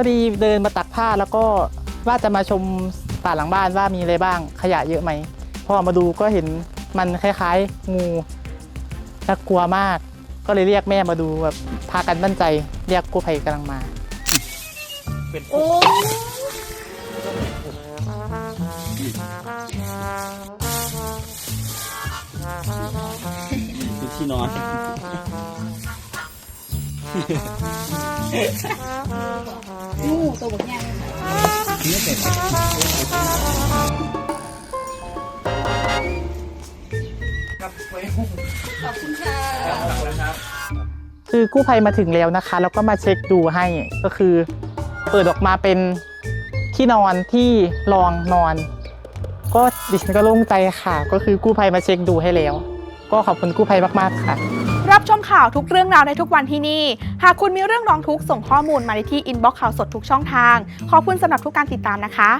พอดีเดินมาตักผ้าแล้วก็ว่าจะมาชมป่าหลังบ้านว่ามีอะไรบ้าง ขยะเยอะไหมพอมาดูก็เห็นมันคล้าย ๆ งูน่ากลัวมาก ก็เลยเรียกแม่มาดูแบบพากันมั่นใจ เรียกกู้ภัยกำลังมาเป็นโอ้ที่นอน งูตัวบักใหญ่นี่เป็นครับไว้ขอบคุณค่ะคคือกู้ภัยมาถึงแล้วนะคะ แล้วก็มาเช็คดูให้ก็คือ เปิดออกมาเป็นที่นอนที่รองนอน ก็ดิฉันก็โล่งใจค่ะ ก็คือกู้ภัยมาเช็คดูให้แล้ว ก็ขอบคุณกู้ภัยมากๆค่ะ รับชมข่าวทุกเรื่องราวในทุกวันที่นี่ หากคุณมีเรื่องร้องทุกข์ส่งข้อมูลมาได้ที่อินบ็อกซ์ข่าวสดทุกช่องทาง ขอบคุณสำหรับทุกการติดตามนะคะ